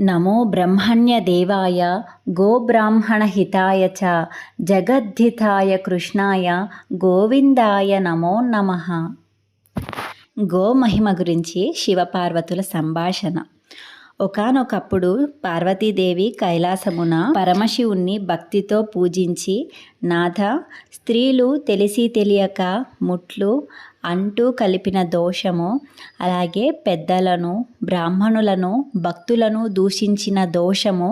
నమో బ్రహ్మణ్యదేవాయ గోబ్రాహ్మణహితాయ చ జగద్ధితాయ కృష్ణాయ గోవిందాయ నమో నమః. గోమహిమ గురించి శివపార్వతుల సంభాషణ. ఒకానొకప్పుడు పార్వతీదేవి కైలాసమున పరమశివుణ్ణి భక్తితో పూజించి నాథ స్త్రీలు తెలిసి తెలియక ముట్లు అంటూ కలిపిన దోషము అలాగే పెద్దలను బ్రాహ్మణులను భక్తులను దూషించిన దోషము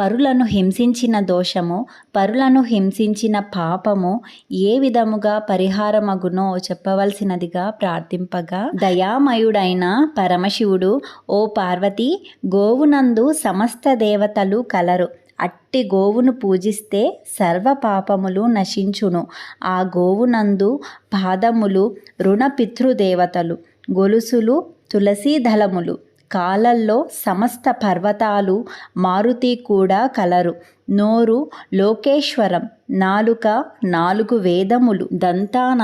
పరులను హింసించిన దోషము పరులను హింసించిన పాపము ఏ విధముగా పరిహారమగునో చెప్పవలసినదిగా ప్రార్థింపగా. దయామయుడైన పరమశివుడు ఓ పార్వతి గోవునందు సమస్త దేవతలు కలరు. అట్టి గోవును పూజిస్తే సర్వ పాపములు నశించును. ఆ గోవునందు పాదములు రుణపితృదేవతలు గొలుసులు తులసీ దళములు. కాలల్లో సమస్త పర్వతాలు మారుతి కూడా కలరు. నోరు లోకేశ్వరం నాలుక నాలుగు వేదములు. దంతాన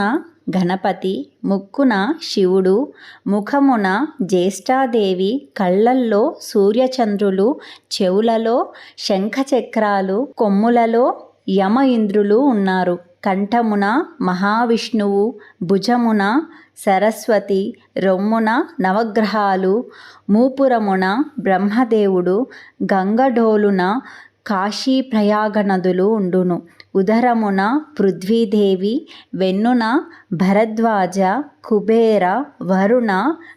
గణపతి ముక్కున శివుడు ముఖమున జ్యేష్ఠాదేవి కళ్ళల్లో సూర్యచంద్రులు చెవులలో శంఖచక్రాలు కొమ్ములలో యమ ఇంద్రులు ఉన్నారు. కంఠమున మహావిష్ణువు భుజమున సరస్వతి రొమ్మున నవగ్రహాలు మూపురమున బ్రహ్మదేవుడు గంగడోలున కాశీ ప్రయాగ నదులు ఉండును. ఉదరమున పృథ్వీదేవి వెన్నున భరద్వాజ కుబేర వరుణ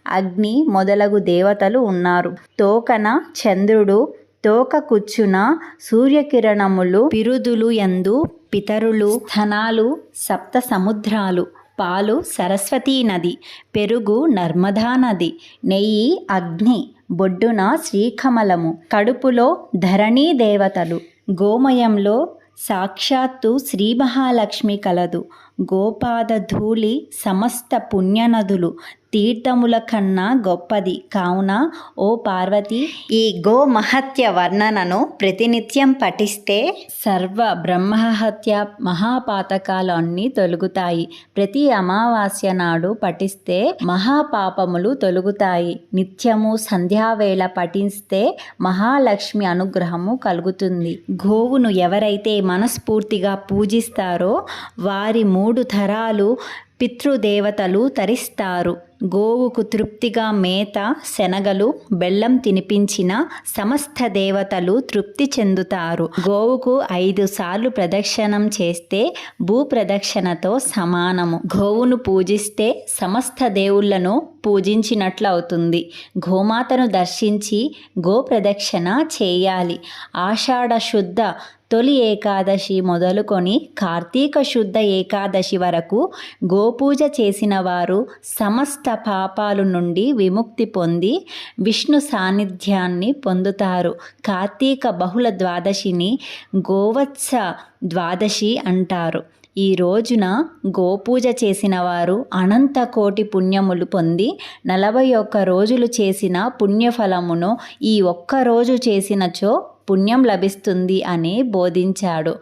అగ్ని మొదలగు దేవతలు ఉన్నారు. తోకన చంద్రుడు తోక కుచ్చున సూర్యకిరణములు పిరుదులు ఎందు పితరులు స్థనాలు సప్త సముద్రాలు పాలు సరస్వతీ నది పెరుగు నర్మదా నది నెయ్యి అగ్ని బొడ్డున శ్రీకమలము కడుపులో ధరణీ దేవతలు గోమయంలో సాక్షాత్తు శ్రీ మహాలక్ష్మి కలదు. గోపాద ధూళి సమస్త పుణ్యనదులు తీర్థముల కన్నా గొప్పది. కావున ఓ పార్వతి ఈ గో మహత్య వర్ణనను ప్రతినిత్యం పఠిస్తే సర్వ బ్రహ్మహత్య మహాపాతకాలు అన్నీ తొలుగుతాయి. ప్రతి అమావాస్య నాడు పఠిస్తే మహాపాపములు తొలుగుతాయి. నిత్యము సంధ్యావేళ పఠిస్తే మహాలక్ష్మి అనుగ్రహము కలుగుతుంది. గోవును ఎవరైతే మనస్ఫూర్తిగా పూజిస్తారో వారి మూ మూడు తరాలు పితృదేవతలు తరిస్తారు. గోవుకు తృప్తిగా మేత శనగలు బెల్లం తినిపించిన సమస్త దేవతలు తృప్తి చెందుతారు. గోవుకు ఐదు సార్లు ప్రదక్షిణం చేస్తే భూ ప్రదక్షిణతో సమానము. గోవును పూజిస్తే సమస్త దేవుళ్ళను పూజించినట్లు అవుతుంది గోమాతను దర్శించి గో ప్రదక్షిణ చేయాలి. ఆషాఢ శుద్ధ తొలి ఏకాదశి మొదలుకొని కార్తీక శుద్ధ ఏకాదశి వరకు గోపూజ చేసిన వారు సమస్త పాపాలు నుండి విముక్తి పొంది విష్ణు సాన్నిధ్యాన్ని పొందుతారు. కార్తీక బహుళ ద్వాదశిని గోవత్స ద్వాదశి అంటారు. ఈ రోజున గోపూజ చేసిన వారు అనంత కోటి పుణ్యములు పొంది నలభై ఒక్క రోజులు చేసిన పుణ్యఫలమును ఈ ఒక్క రోజు చేసినచో పుణ్యం లభిస్తుంది అని బోధించాడు.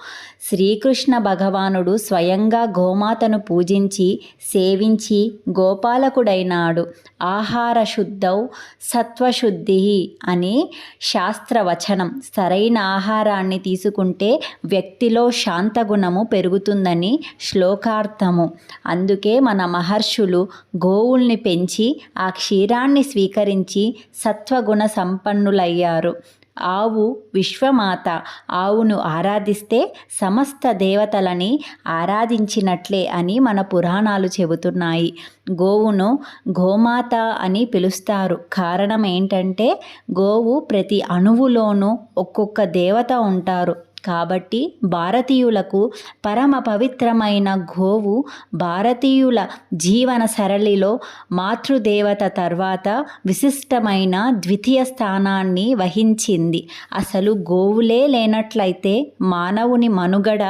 శ్రీకృష్ణ భగవానుడు స్వయంగా గోమాతను పూజించి సేవించి గోపాలకుడైనాడు. ఆహార శుద్ధౌ సత్వశుద్ధి అని శాస్త్రవచనం సరైన ఆహారాన్ని తీసుకుంటే వ్యక్తిలో శాంతగుణము పెరుగుతుందని శ్లోకార్థము. అందుకే మన మహర్షులు గోవుల్ని పెంచి ఆ క్షీరాన్ని స్వీకరించి సత్వగుణ సంపన్నులయ్యారు. ఆవు విశ్వమాత. ఆవును ఆరాధిస్తే సమస్త దేవతలని ఆరాధించినట్లే అని మన పురాణాలు చెబుతున్నాయి. గోవును గోమాత అని పిలుస్తారు. కారణం ఏంటంటే గోవు ప్రతి అణువులోనూ ఒక్కొక్క దేవత ఉంటారు. కాబట్టి భారతీయులకు పరమ పవిత్రమైన గోవు భారతీయుల జీవన సరళిలో మాతృదేవత తర్వాత విశిష్టమైన ద్వితీయ స్థానాన్ని వహించింది. అసలు గోవులే లేనట్లయితే మానవుని మనుగడ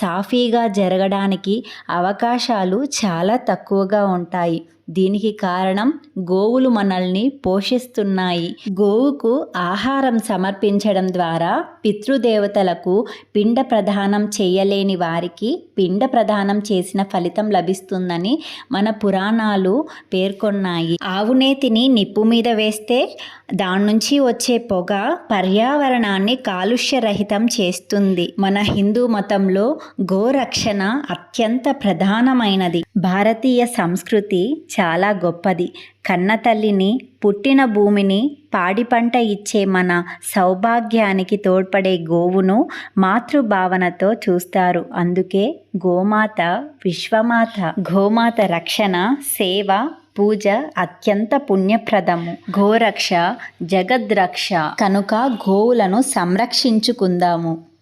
సాఫీగా జరగడానికి అవకాశాలు చాలా తక్కువగా ఉంటాయి. దీనికి కారణం గోవులు మనల్ని పోషిస్తున్నాయి. గోవుకు ఆహారం సమర్పించడం ద్వారా పితృదేవతలకు పిండ ప్రదానం చేయలేని వారికి పిండ ప్రదానం చేసిన ఫలితం లభిస్తుందని మన పురాణాలు పేర్కొన్నాయి. ఆవునేతిని నిప్పు మీద వేస్తే దాని నుంచి వచ్చే పొగ పర్యావరణాన్ని కాలుష్యరహితం చేస్తుంది. మన హిందూ మతంలో గోరక్షణ అత్యంత ప్రధానమైనది. భారతీయ సంస్కృతి చాలా గొప్పది. కన్నతల్లిని పుట్టిన భూమిని పాడి పంట ఇచ్చే మన సౌభాగ్యానికి తోడ్పడే గోవును మాతృభావనతో చూస్తారు. అందుకే గోమాత విశ్వమాత గోమాత రక్షణ సేవ పూజ అత్యంత పుణ్యప్రదము. గోరక్ష జగద్రక్ష కనుక గోవులను సంరక్షించుకుందాము.